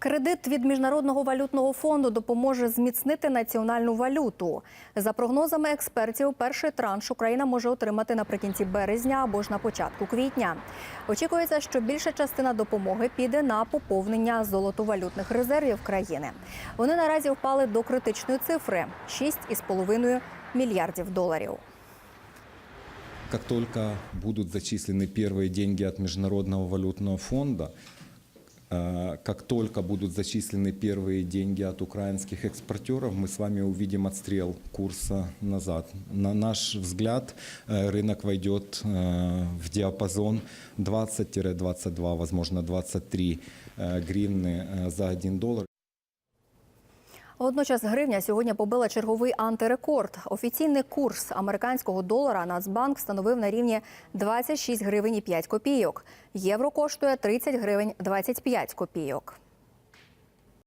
Кредит від міжнародного валютного фонду допоможе зміцнити національну валюту. За прогнозами експертів, перший транш Україна може отримати наприкінці березня або ж на початку квітня. Очікується, що більша частина допомоги піде на поповнення золотовалютних резервів країни. Вони наразі впали до критичної цифри 6,5 мільярдів доларів. Как только будут зачислены первые деньги от Международного валютного фонда, э, как только будут зачислены первые деньги от украинских экспортеров, мы с вами увидим отстрел курса назад. На наш взгляд, э, рынок войдет э, в диапазон 20-22, возможно 23 э, гривны э, за 1 доллар. Водночас гривня сьогодні побила черговий антирекорд. Офіційний курс американського долара Нацбанк становив на рівні 26 гривень і 5 копійок. Євро коштує 30 гривень 25 копійок.